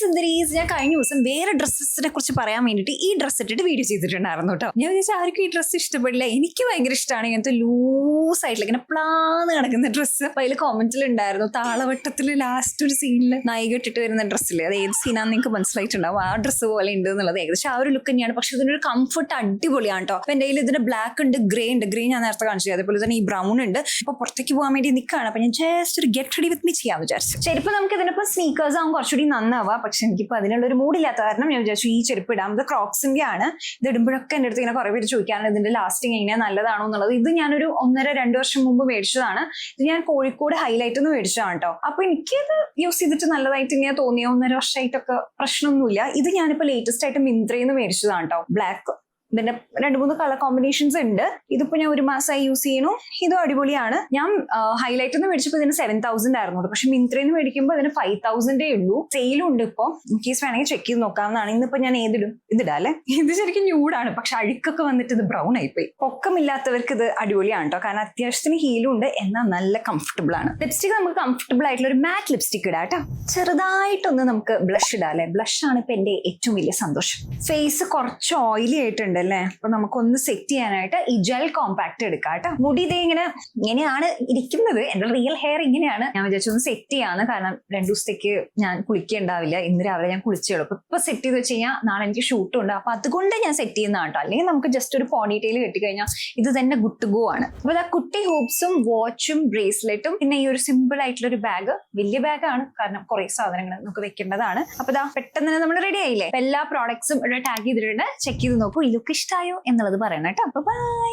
സുന്ദരീസ് ഞാൻ കഴിഞ്ഞ ദിവസം വേറെ ഡ്രസ്സസിനെ കുറിച്ച് പറയാൻ വേണ്ടിയിട്ട് ഈ ഡ്രസ്സ് ഇട്ടിട്ട് വീഡിയോ ചെയ്തിട്ടുണ്ടായിരുന്നു കേട്ടോ. ഞാൻ വിചാരിച്ചാൽ ആർക്കും ഈ ഡ്രസ്സ് ഇഷ്ടപ്പെടില്ല. എനിക്ക് ഭയങ്കര ഇഷ്ടമാണ് ഇങ്ങനത്തെ ലൂസ് ആയിട്ടുള്ള ഇങ്ങനെ പ്ലാന്ന് കിടക്കുന്ന ഡ്രസ്സ് അപ്പൊ അതിൽ കോമന്റിൽ ഉണ്ടായിരുന്നു താളവട്ടത്തിൽ ലാസ്റ്റ് ഒരു സീനിൽ നായിക വരുന്ന ഡ്രസ്സിൽ അത് ഏത് സീനാന്ന് നിങ്ങൾക്ക് മനസ്സിലായിട്ടുണ്ടാവും. ആ ഡ്രസ്സ് പോലെ ഉണ്ട് എന്നുള്ളത് ഏകദേശം ആ ഒരു ലുക്ക് തന്നെയാണ്. പക്ഷെ ഇതിനൊരു കംഫർട്ട് അടിപൊളിയാണ് കേട്ടോ അപ്പൊ എന്റെ കയ്യിൽ ഇതിന് ബ്ലാക്ക് ഉണ്ട് ഗ്രേ ഉണ്ട്. ഗ്രീൻ ഞാൻ നേരത്തെ കാണിച്ചു അതേപോലെ തന്നെ ഈ ബ്രൗൺ ഉണ്ട്. അപ്പൊ പുറത്തേക്ക് പോകാൻ വേണ്ടി നിൽക്കുകയാണ് അപ്പൊ ഞാൻ ജസ്റ്റ് ഒരു ഗെറ്റ് റെഡി വിത്ത് മീ ചെയ്യാൻ വിചാരിച്ചു. ചെരുപ്പ് നമുക്ക് ഇതിനിപ്പോ സ്നീക്കേഴ്സ് ആവും. കുറച്ചുകൂടി നന്നാവുക പക്ഷെ എനിക്കിപ്പോ അതിനുള്ള ഒരു മൂഡില്ലാത്ത കാരണം ഞാൻ വിചാരിച്ചു ഈ ചെരുപ്പ് ഇടാം ഇത് ക്രോക്സിന്റെ ആണ് ഇത് ഇടുമ്പോഴൊക്കെ എന്റെ അടുത്ത് ഇങ്ങനെ കുറെ പേര് ചോദിക്കാറുണ്ട് ഇതിന്റെ ലാസ്റ്റിംഗ് എങ്ങനെയാ? നല്ലതാണോ എന്നുള്ളത്? ഇത് ഞാനൊരു ഒന്നര രണ്ട് വർഷം മുമ്പ് മേടിച്ചതാണ്. ഇത് ഞാൻ കോഴിക്കോട് ഹൈലൈറ്റ് എന്ന് മേടിച്ചതാണ് കേട്ടോ അപ്പൊ എനിക്കത് യൂസ് ചെയ്തിട്ട് നല്ലതായിട്ട് ഇങ്ങനെ തോന്നിയ ഒന്നര വർഷമായിട്ടൊക്കെ പ്രശ്നമൊന്നുമില്ല. ഇത് ഞാനിപ്പോ ലേറ്റസ്റ്റ് ആയിട്ട് മിന്ത്രയിൽ നിന്ന് മേടിച്ചതാണ് കേട്ടോ ബ്ലാക്ക് ഇതിന്റെ രണ്ട് മൂന്ന് കളർ കോമ്പിനേഷൻസ് ഉണ്ട്. ഇതിപ്പോ ഞാൻ ഒരു മാസമായി യൂസ് ചെയ്യണു ഇതും അടിപൊളിയാണ്. ഞാൻ ഹൈലൈറ്റ് നിന്ന് മേടിച്ചപ്പോൾ ഇതിന് സെവൻ തൗസൻഡ് ആയിരുന്നു പക്ഷെ മിന്ത്രയിൽ നിന്ന് മേടിക്കുമ്പോൾ ഇതിന് ഫൈവ് തൗസൻഡേ ഉള്ളൂ. സെയിലും ഉണ്ട് ഇപ്പൊ. കേസ് വേണമെങ്കിൽ ചെക്ക് ചെയ്ത് നോക്കാവുന്നതാണ്. ഇന്നിപ്പോ ഞാൻ ഏതിടും? ഇതിടാ അല്ലെ? ഇത് ശരിക്കും ന്യൂഡാണ് പക്ഷെ അഴുക്കൊക്കെ വന്നിട്ട് ഇത് ബ്രൗൺ ആയിപ്പോയി. പൊക്കമില്ലാത്തവർക്ക് ഇത് അടിപൊളിയാണ് കേട്ടോ. കാരണം അത്യാവശ്യത്തിന് ഹീലും ഉണ്ട്. എന്നാൽ നല്ല കംഫർട്ടബിൾ ആണ്. ലിപ്സ്റ്റിക് നമുക്ക് കംഫർട്ടബിൾ ആയിട്ടുള്ള ഒരു മാറ്റ് ലിപ്സ്റ്റിക് ഇടാം കേട്ടോ. ചെറുതായിട്ടൊന്ന് നമുക്ക് ബ്ലഷ് ഇടാം അല്ലെ? ബ്ലഷ് ആണ് ഇപ്പൊ എന്റെ ഏറ്റവും വലിയ സന്തോഷം. ഫേസ് കുറച്ച് ഓയിലി ആയിട്ടുണ്ട്. അല്ലേ അപ്പൊ നമുക്കൊന്ന് സെറ്റ് ചെയ്യാനായിട്ട് ഈ ജെൽ കോമ്പാക്ട് എടുക്കാം കേട്ടോ. മുടി ഇതേ ഇങ്ങനെ ഇങ്ങനെയാണ് ഇരിക്കുന്നത്. എന്റെ റിയൽ ഹെയർ ഇങ്ങനെയാണ്. ഞാൻ വിചാരിച്ചൊന്ന് സെറ്റ് ചെയ്യാണ്. കാരണം രണ്ടു ദിവസത്തേക്ക് ഞാൻ കുളിക്കേണ്ടാവില്ല. ഇന്ന് രാവിലെ ഞാൻ കുളിച്ചേളൂ ഇപ്പൊ സെറ്റ് ചെയ്ത് വെച്ച് കഴിഞ്ഞാൽ നാളെ എനിക്ക് ഷൂട്ട് ഉണ്ട്. അപ്പൊ അതുകൊണ്ട് ഞാൻ സെറ്റ് ചെയ്യുന്ന കേട്ടോ. അല്ലെങ്കിൽ നമുക്ക് ജസ്റ്റ് ഒരു പോണി കെട്ടി കെട്ടിക്കഴിഞ്ഞാൽ ഇത് തന്നെ ഗുട്ട് ഗോ ആണ്. അപ്പൊ ആ കുട്ടി ഹൂപ്സും വാച്ചും ബ്രേസ്ലെറ്റും പിന്നെ ഈ ഒരു സിമ്പിൾ ആയിട്ടുള്ള ഒരു ബാഗ് വലിയ ബാഗാണ് കാരണം കുറെ സാധനങ്ങൾ നമുക്ക് വെക്കേണ്ടതാണ്. അപ്പൊ ഇതാ പെട്ടെന്ന് നമ്മൾ റെഡി ആയില്ലേ? എല്ലാ പ്രോഡക്ട്സും ഇവിടെ ടാഗ് ചെയ്തിട്ടുണ്ട്. ചെക്ക് ചെയ്ത് നോക്കൂ. ഈ ലുക്ക് ഇഷ്ടമായോ എന്നുള്ളത് പറയണം കേട്ടോ. അപ്പൊ ബൈ